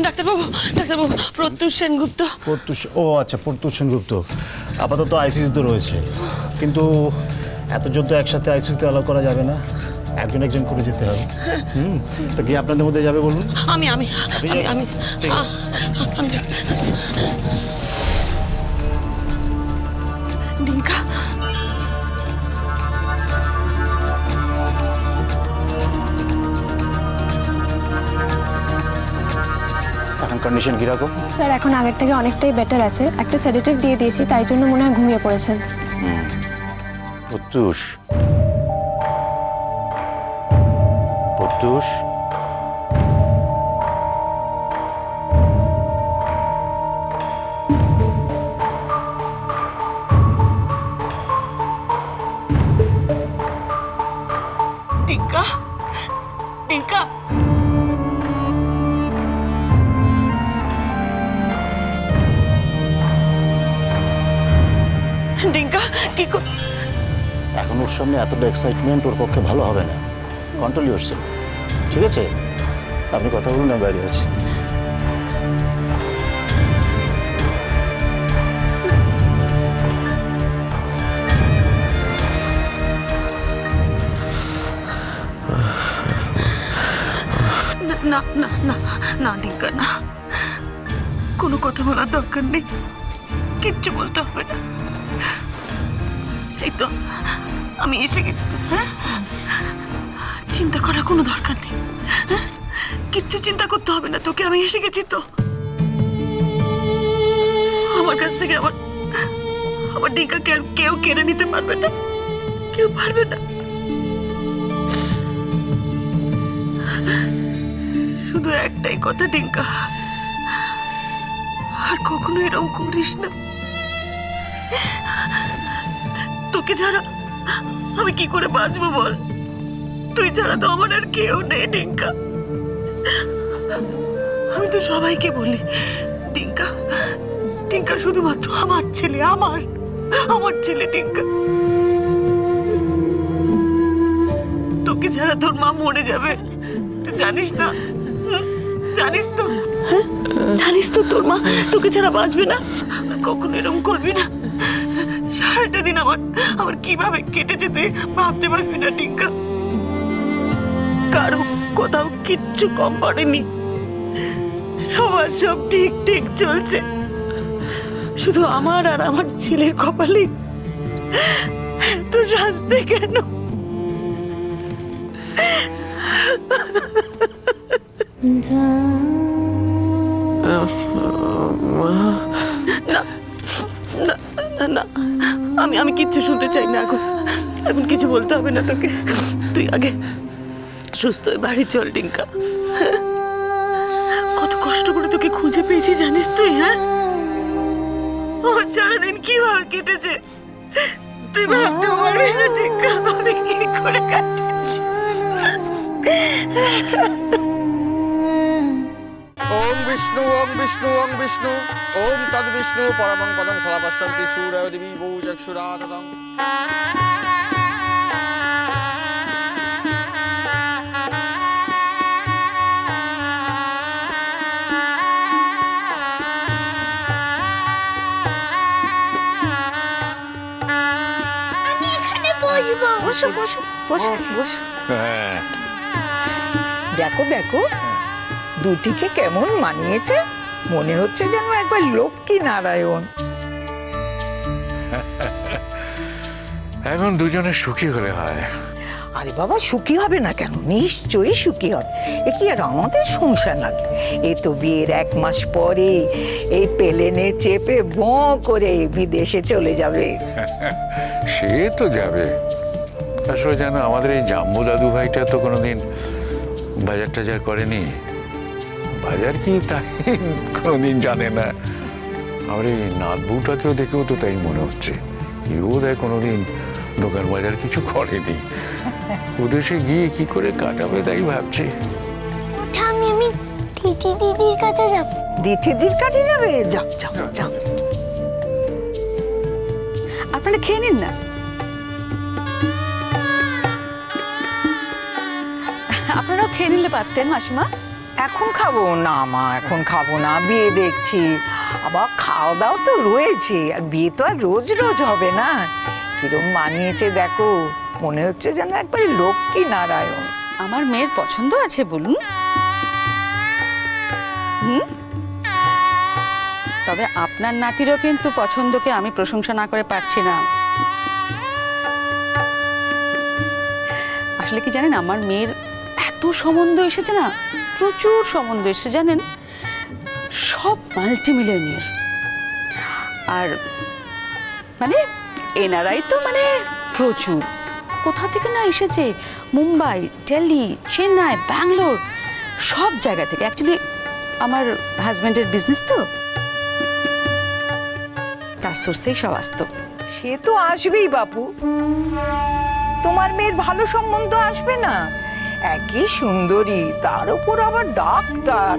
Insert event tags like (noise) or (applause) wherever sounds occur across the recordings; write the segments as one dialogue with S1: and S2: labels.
S1: ডাক্তারবাবু ডাক্তারবাবু প্রত্যুষ সেনগুপ্ত।
S2: প্রত্যুষ ও আচ্ছা প্রত্যুষ সেনগুপ্ত। আপাতত আইসিসিতে রয়েছে। কিন্তু এত যুদ্ধ একসাথে আইসিসিতে অ্যালাউ করা যাবে না। একজন একজন করে যেতে হবে। হুম? তো কি আপনাদের মধ্যে যাবে বলুন?
S1: আমি আমি আমি আমি
S2: কন্ডিশন কীরকম
S3: স্যার এখন আগের থেকে অনেকটাই বেটার আছে। একটা সেডেটিভ দিয়ে দিয়েছি তাই জন্য মনে হয় ঘুমিয়ে পড়েছেন।
S2: প্রত্যুষ। প্রত্যুষ?
S1: কর-
S2: এখন ওর সামনে এতটা এক্সাইটমেন্ট ওর পক্ষে ভালো হবে না। কন্ট্রোল ইউর ঠিক আছে? আপনি কথা বলুন আমি বাইরে আছি।
S1: না না না না না ডিঙ্কা না। কোনো কথা বলার দরকার নেই। কিচ্ছু বলতে হবে না। এই তো, আমি এসে গেছি তো হ্যাঁ? চিন্তা করার কোনো দরকার নেই হ্যাঁ? কিচ্ছু চিন্তা করতে হবে না, তোকে আমি এসে গেছি তো। আমার কাছ থেকে আমার আমার ডিঙ্কাকে আর কেউ কেড়ে নিতে পারবে না, কেউ পারবে না। শুধু একটাই কথা ডিঙ্কা আর কখনো এরকম করিস না। তোকে ছাড়া আমি কি করে বাঁচবো বল? তুই ছাড়া তো আমার আর কেউ নেই ডিঙ্কা। আমি তো সবাইকে বলি ডিঙ্কা ডিঙ্কা শুধুমাত্র আমার ছেলে আমার আমার ছেলে ডিঙ্কা। তোকে ছাড়া তোর মা মরে যাবে। তুই জানিস না? জানিস তো? হ্যাঁ? জানিস তো তোর মা তোকে ছাড়া বাঁচবে না? কখনো এরকম করবি না? সারাটা দিন আমার আমার কীভাবে কেটেছে তুই ভাবতে পারবি না, টিঙ্কা। কারও কোথাও কিচ্ছু কম পড়েনি। সবার সব ঠিক ঠিক চলছে। শুধু আমার আর আমার ছেলের কপালে তো শাস্তি কেন? না না না আমি আমি কিচ্ছু শুনতে চাই না এখন এখন কিছু বলতে হবে না তোকে। তুই আগে সুস্থ বাড়ি চল, ডিঙ্কা? কত কষ্ট করে তোকে খুঁজে পেয়েছি, জানিস তুই হ্যাঁ? আমার সারাদিন কীভাবে কেটেছে? তুই ভাবতে পারবি না, ডিঙ্কা, আমি কি করে কাটাচ্ছি
S4: বিষ্ণু ওম বিষ্ণু ওম বিষ্ণু ওম তদ বিষ্ণু পরমং পদং সদা পশ্যন্তি সূর্য দেবী বৌ চক্ষুরা তদং
S1: বসো বসো বসো বসো।
S5: দেখো দেখো। দুটিকে কেমন মানিয়েছে? মনে হচ্ছে যেন একবার লক্ষ্মী নারায়ণ।
S6: এখন দুজনে সুখী হলে হয়।
S5: আরে বাবা সুখী হবে না কেন? নিশ্চয়ই সুখী হবে এ কি আর আমাদের সংসার নাকি? এ তো বিয়ের এক মাস পরে এই পেলেনে চেপে ব করে বিদেশে চলে যাবে। (laughs)
S6: সে তো যাবে। আসলে যেন আমাদের এই জাম্বু দাদু ভাইটা তো কোনোদিন বাজার টাজার করেনি। বাজার কি তাই (laughs) কোনোদিন জানে না আমার এই নাথ বউটাকেও দেখেও তো তাই মনে হচ্ছে। এও দেয় কোনোদিন দোকান বাজার কিছু করেনি। ওদেশে গিয়ে কি করে কাটাবে তাই ভাবছি।
S7: আমি আমি দিদি দিদির কাছে যাব।
S5: দিঠিদির কাছে যাবে? যাও যাও যাও।
S3: আপনারা খেয়ে নিন না। আপনারাও খেয়ে নিলে পারতেন মাসিমা।
S5: এখন খাব না, মা, এখন খাব না, বিয়ে দেখছি। আবার খাওয়া দাওয়া তো রয়েছে, আর বিয়ে তো আর রোজ রোজ হবে না। কিরম মানিয়েছে দেখো, মনে হচ্ছে যেন একবারে লক্ষ্মী নারায়ণ।
S8: আমার মেয়ের পছন্দ আছে, বলুন। হুম? তবে আপনার নাতিরও কিন্তু পছন্দকে আমি প্রশংসা না করে পারছি না। আসলে কি জানেন, আমার মেয়ের এত সম্বন্ধ এসেছে না প্রচুর সম্বন্ধ জানেন? সব মাল্টিমিলিয়নিয়ার আর মানে এনারাই তো মানে প্রচুর। কোথা থেকে না এসেছে? মুম্বাই, দিল্লি, চেন্নাই, ব্যাঙ্গালোর, সব জায়গা থেকে। অ্যাকচুয়ালি আমার হাজব্যান্ডের বিজনেস তো। তার সোর্সেই সব আসতো।
S5: সে তো আসবেই বাপু। তোমার মেয়ের ভালো সম্বন্ধ আসবে না। একই সুন্দরী, তার উপর আবার ডাক্তার।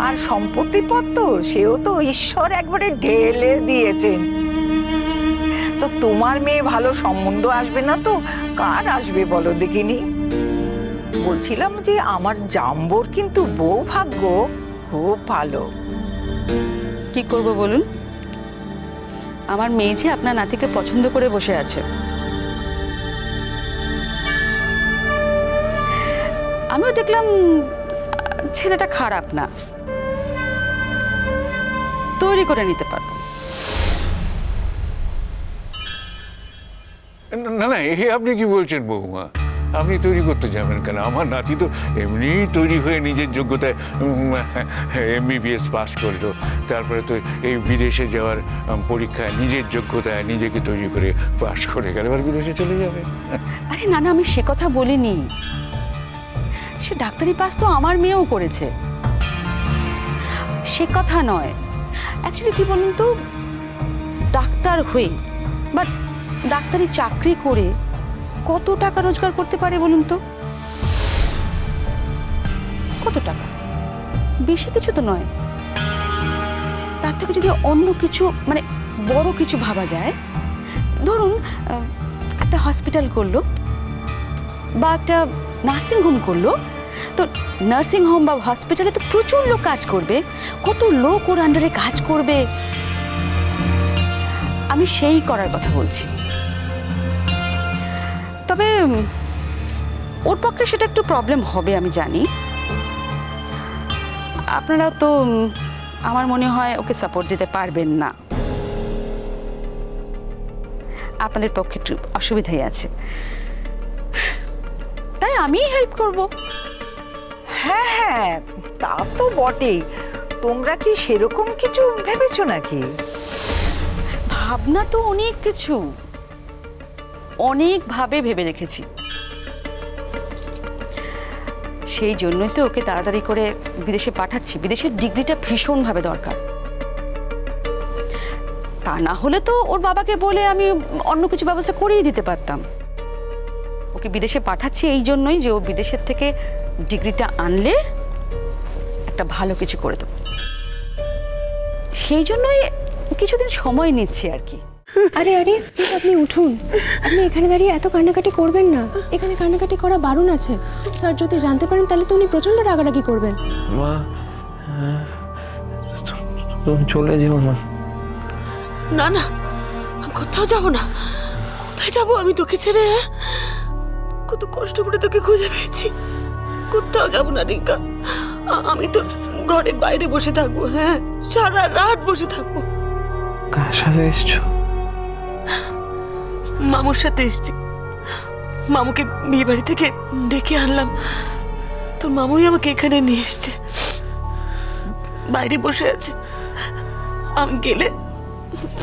S5: আর সম্পত্তিপত্র, সেও তো ঈশ্বর একবারে ঢেলে দিয়েছেন তো তোমার মেয়ে ভালো সম্বন্ধ আসবে না তো? কার আসবে বলো দেখিনি? বলছিলাম যে আমার জাম্বর কিন্তু বউ ভাগ্য খুব ভালো।
S8: কি করব বলুন? আমার মেয়ে যে আপনার নাতিকে পছন্দ করে বসে আছে আমিও দেখলাম ছেলেটা খারাপ না। তৈরি করে নিতে পারব।
S6: না না এ আপনি কি বলছেন বৌমা? আপনি তৈরি করতে যাবেন কেন? আমার নাতি তো এমনিই তৈরি হয়ে নিজের যোগ্যতায় এমবিবিএস পাস করল। তারপরে তো এই বিদেশে যাওয়ার পরীক্ষায় নিজের যোগ্যতায় নিজেকে তৈরি করে পাস করে গেল এবার বিদেশে চলে যাবে।
S8: আরে না না আমি সে কথা বলিনি। সে ডাক্তারি পাস তো আমার মেয়েও করেছে। সে কথা নয়। অ্যাকচুয়ালি কি বলুন তো? ডাক্তার হয়ে বা ডাক্তারি চাকরি করে কত টাকা রোজগার করতে পারে বলুন তো? কত টাকা? বেশি কিছু তো নয়। তার থেকে যদি অন্য কিছু মানে বড় কিছু ভাবা যায়, ধরুন একটা হসপিটাল করল বা একটা নার্সিং হোম করল তো নার্সিং হোম বা হসপিটালে তো প্রচুর লোক কাজ করবে। কত লোক ওর আন্ডারে কাজ করবে। আমি সেই করার কথা বলছি। তবে ওর পক্ষে সেটা একটু প্রবলেম হবে, আমি জানি। আপনারা তো আমার মনে হয় ওকে সাপোর্ট দিতে পারবেন না। আপনাদের পক্ষে একটু অসুবিধাই আছে। তাই আমি হেল্প করব।
S5: হ্যাঁ তা তো বটেই। তোমরা কি সেরকম কিছু ভেবেছো নাকি?
S8: ভাবনা তো অনেক কিছু। অনেকভাবে ভেবে রেখেছি। সেই জন্যই তো ওকে তাড়াতাড়ি করে বিদেশে পাঠাচ্ছি। বিদেশের ডিগ্রিটা ভীষণভাবে দরকার। তা না হলে তো ওর বাবাকে বলে আমি অন্য কিছু ব্যবস্থা করেই দিতে পারতাম। ওকে বিদেশে পাঠাচ্ছি এই জন্যই যে ও বিদেশের থেকে ডিগ্রিটা আনলে একটা ভালো কিছু করে দেবো। সেই জন্যই কিছুদিন সময় নিচ্ছি আর কি।
S3: আরে আরে প্লিজ আপনি উঠুন। আপনি এখানে দাঁড়িয়ে এত কান্নাকাটি করবেন না। এখানে কান্নাকাটি করা বারণ আছে। স্যার যদি জানতে পারেন তাহলে তো উনি প্রচণ্ড রাগারাগি করবেন।
S9: মা তুমি চলে যেও মা
S1: না না আমি কোথাও যাব না। কোথায় যাব আমি তোকে ছেড়ে? হ্যাঁ? কত কষ্ট করে তোকে খুঁজে পেয়েছি। কোথাও যাব না রিঙ্কা। আমি তো ঘরের বাইরে বসে থাকব হ্যাঁ? সারা রাত বসে থাকব।
S9: কার সাথে এসছো?
S1: মামুর সাথে এসছি। মামুকে বিয়ে বাড়ি থেকে ডেকে আনলাম। তোর মামুই আমাকে এখানে নিয়ে এসছে। বাইরে বসে আছে। আমি গেলে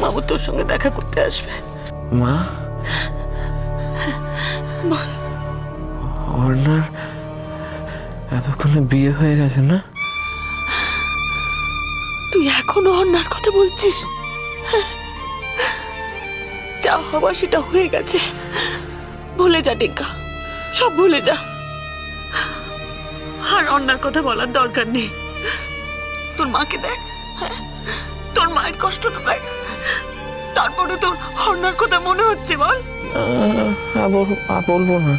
S1: মামু তোর সঙ্গে দেখা করতে আসবে।
S9: মা?
S1: বল।
S9: অর্ণার এতক্ষণে বিয়ে হয়ে গেছে না?
S1: তুই এখনও অন্যার কথা বলছিস? যা হবার সেটা হয়ে গেছে। ভুলে যা টিঙ্কা সব ভুলে যা। আর অন্যার কথা বলার দরকার নেই। তোর মাকে দেখ হ্যাঁ? তোর মায়ের কষ্টটা দেখ। তারপরে তোর অন্যার কথা মনে হচ্ছে বল।
S9: বলব না।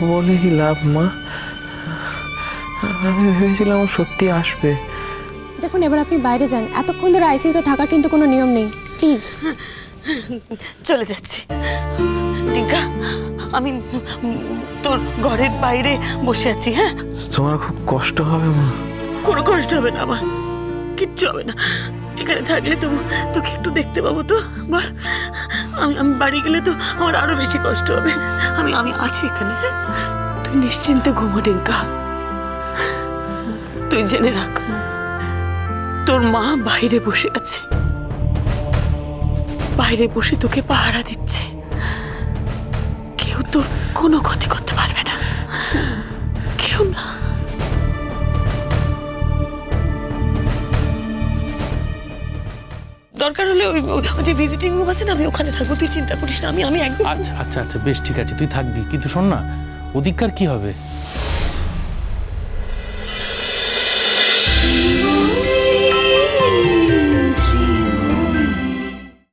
S9: বলে কি লাভ মা? আমি ভেবেছিলাম ও সত্যি আসবে।
S3: দেখুন এবার আপনি বাইরে যান। এতক্ষণ ধরে আইসিইউতে থাকার কিন্তু কোনো নিয়ম নেই। প্লিজ
S1: চলে যাচ্ছি। টিঙ্কা আমি তোর ঘরের বাইরে বসে আছি হ্যাঁ?
S9: তোমার খুব কষ্ট হবে মা।
S1: কোনো কষ্ট হবে না আমার কিচ্ছু হবে না। এখানে থাকলে তো তোকে একটু দেখতে পাবো তো। বল, আমি আমি বাড়ি গেলে তো আমার আরও বেশি কষ্ট হবে। আমি আমি আছি এখানে? তুই নিশ্চিন্তে ঘুমো, টিঙ্কা। তুই জেনে রাখ, তোর মা বাইরে বসে আছে। বাইরে বসে তোকে পাহারা দিচ্ছে। কেউ তোর কোনো ক্ষতি করতে পারবে না। কেউ না। দরকার হলে ওই যে ভিজিটিং রুম আছে না, আমি ওখানে থাকব। তুই চিন্তা করিস না, আমি আমি একদম
S10: আচ্ছা আচ্ছা আচ্ছা বেশ, ঠিক আছে, তুই থাকবি। কিন্তু শোন না অধিকার কি হবে?